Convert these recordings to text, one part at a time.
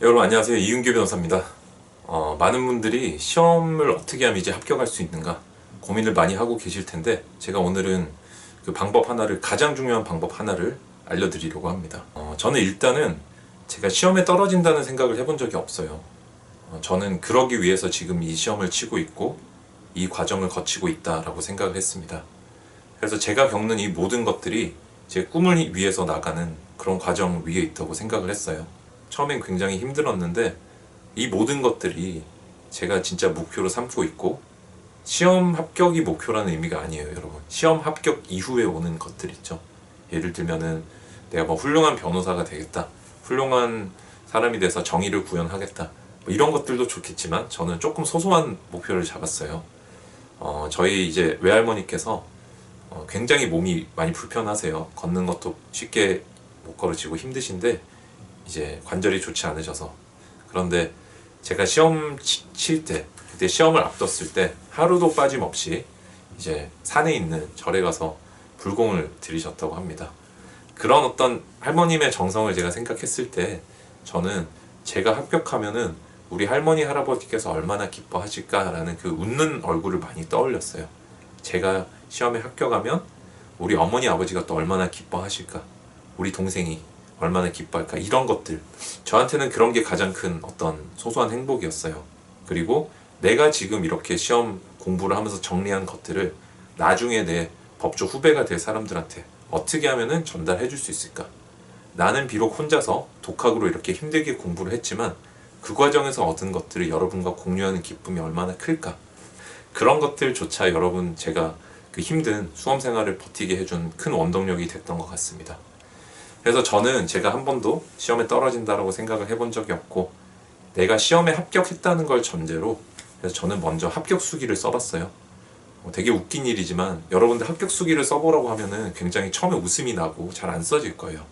여러분 안녕하세요 이윤규 변호사입니다. 어, 많은 분들이 시험을 어떻게 하면 이제 합격할 수 있는가 고민을 많이 하고 계실 텐데 제가 오늘은 그 방법 하나를 가장 중요한 방법 하나를 알려드리려고 합니다. 어, 저는 일단은 제가 시험에 떨어진다는 생각을 해본 적이 없어요. 어, 저는 그러기 위해서 지금 이 시험을 치고 있고 이 과정을 거치고 있다라고 생각을 했습니다. 그래서 제가 겪는 이 모든 것들이 제 꿈을 위해서 나가는 그런 과정 위에 있다고 생각을 했어요. 처음엔 굉장히 힘들었는데 이 모든 것들이 제가 진짜 목표로 삼고 있고 시험 합격이 목표라는 의미가 아니에요, 여러분. 시험 합격 이후에 오는 것들 있죠. 예를 들면은 내가 뭐 훌륭한 변호사가 되겠다. 훌륭한 사람이 돼서 정의를 구현하겠다. 뭐 이런 것들도 좋겠지만 저는 조금 소소한 목표를 잡았어요. 어, 저희 이제 외할머니께서 어, 굉장히 몸이 많이 불편하세요. 걷는 것도 쉽게 못 걸으시고 힘드신데 이제 관절이 좋지 않으셔서 그런데 제가 시험 칠 때 그때 시험을 앞뒀을 때 하루도 빠짐없이 이제 산에 있는 절에 가서 불공을 들이셨다고 합니다. 그런 어떤 할머님의 정성을 제가 생각했을 때 저는 제가 합격하면은 우리 할머니 할아버지께서 얼마나 기뻐하실까라는 그 웃는 얼굴을 많이 떠올렸어요. 제가 시험에 합격하면 우리 어머니 아버지가 또 얼마나 기뻐하실까? 우리 동생이 얼마나 기뻐할까? 이런 것들. 저한테는 그런 게 가장 큰 어떤 소소한 행복이었어요. 그리고 내가 지금 이렇게 시험 공부를 하면서 정리한 것들을 나중에 내 법조 후배가 될 사람들한테 어떻게 하면은 전달해 줄 수 있을까? 나는 비록 혼자서 독학으로 이렇게 힘들게 공부를 했지만 그 과정에서 얻은 것들을 여러분과 공유하는 기쁨이 얼마나 클까? 그런 것들조차 여러분 제가 그 힘든 수험 생활을 버티게 해준 큰 원동력이 됐던 것 같습니다. 그래서 저는 제가 한 번도 시험에 떨어진다라고 생각을 해본 적이 없고 내가 시험에 합격했다는 걸 전제로 그래서 저는 먼저 합격 수기를 써봤어요. 어, 되게 웃긴 일이지만 여러분들 합격 수기를 써보라고 하면은 굉장히 처음에 웃음이 나고 잘 안 써질 거예요.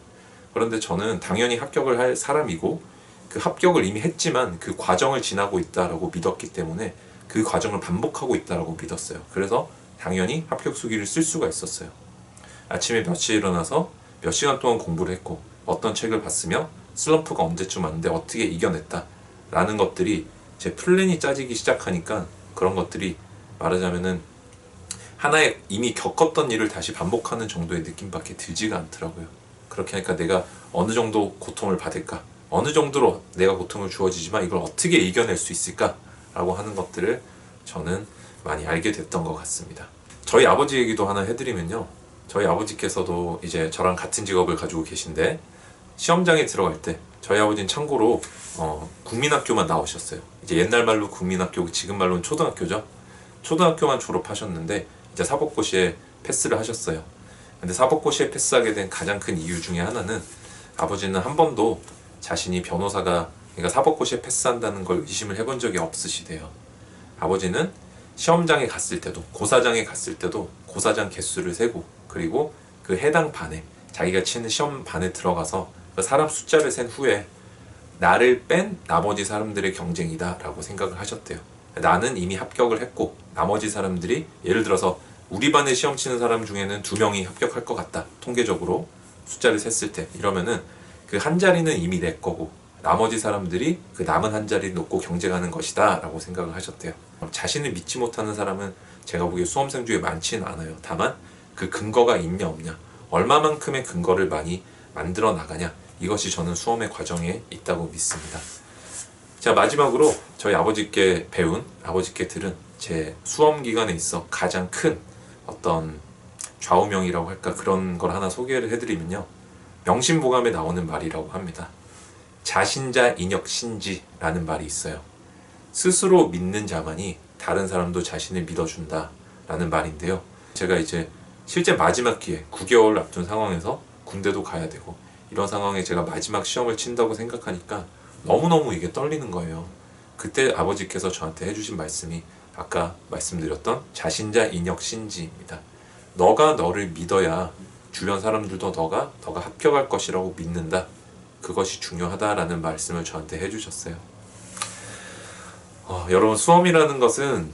그런데 저는 당연히 합격을 할 사람이고 그 합격을 이미 했지만 그 과정을 지나고 있다라고 믿었기 때문에 그 과정을 반복하고 있다라고 믿었어요. 그래서 당연히 합격 수기를 쓸 수가 있었어요. 아침에 몇 시에 일어나서 몇 시간 동안 공부를 했고 어떤 책을 봤으며 슬럼프가 언제쯤 왔는데 어떻게 이겨냈다 라는 것들이 제 플랜이 짜지기 시작하니까 그런 것들이 말하자면은 하나의 이미 겪었던 일을 다시 반복하는 정도의 느낌밖에 들지가 않더라고요. 그렇게 하니까 내가 어느 정도 고통을 받을까 어느 정도로 내가 고통을 주어지지만 이걸 어떻게 이겨낼 수 있을까 라고 하는 것들을 저는 많이 알게 됐던 것 같습니다. 저희 아버지 얘기도 하나 해드리면요. 저희 아버지께서도 이제 저랑 같은 직업을 가지고 계신데 시험장에 들어갈 때 저희 아버지는 참고로 어, 국민학교만 나오셨어요. 이제 옛날 말로 국민학교, 지금 말로는 초등학교죠. 초등학교만 졸업하셨는데 이제 사법고시에 패스를 하셨어요. 근데 사법고시에 패스하게 된 가장 큰 이유 중에 하나는 아버지는 한 번도 자신이 변호사가 그러니까 사법고시에 패스한다는 걸 의심을 해본 적이 없으시대요. 아버지는 시험장에 갔을 때도 고사장에 갔을 때도 고사장 개수를 세고 그리고 그 해당 반에 자기가 치는 시험 반에 들어가서 그 사람 숫자를 센 후에 나를 뺀 나머지 사람들의 경쟁이다 라고 생각을 하셨대요. 나는 이미 합격을 했고 나머지 사람들이 예를 들어서 우리 반에 시험 치는 사람 중에는 두 명이 합격할 것 같다. 통계적으로 숫자를 셌을 때 이러면은 그 한 자리는 이미 내 거고 나머지 사람들이 그 남은 한 자리를 놓고 경쟁하는 것이다 라고 생각을 하셨대요. 자신을 믿지 못하는 사람은 제가 보기에 수험생 중에 많지는 않아요. 다만 그 근거가 있냐 없냐 얼마만큼의 근거를 많이 만들어 나가냐 이것이 저는 수험의 과정에 있다고 믿습니다. 자 마지막으로 저희 아버지께 배운 아버지께 들은 제 수험 기간에 있어 가장 큰 어떤 좌우명이라고 할까 그런 걸 하나 소개를 해드리면요 명심보감에 나오는 말이라고 합니다. 자신자 인역 신지라는 말이 있어요. 스스로 믿는 자만이 다른 사람도 자신을 믿어준다 라는 말인데요. 제가 이제 실제 마지막 기회 9개월 앞둔 상황에서 군대도 가야 되고 이런 상황에 제가 마지막 시험을 친다고 생각하니까 너무너무 이게 떨리는 거예요. 그때 아버지께서 저한테 해주신 말씀이 아까 말씀드렸던 자신자 인역 신지입니다. 너가 너를 믿어야 주변 사람들도 너가 너가 합격할 것이라고 믿는다. 그것이 중요하다라는 말씀을 저한테 해주셨어요. 어, 여러분 수험이라는 것은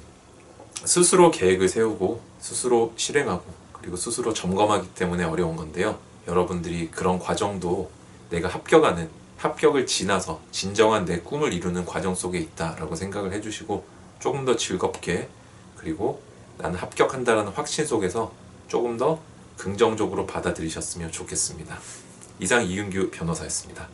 스스로 계획을 세우고 스스로 실행하고 그리고 스스로 점검하기 때문에 어려운 건데요. 여러분들이 그런 과정도 내가 합격하는 합격을 지나서 진정한 내 꿈을 이루는 과정 속에 있다라고 생각을 해주시고 조금 더 즐겁게 그리고 나는 합격한다라는 확신 속에서 조금 더 긍정적으로 받아들이셨으면 좋겠습니다. 이상 이윤규 변호사였습니다.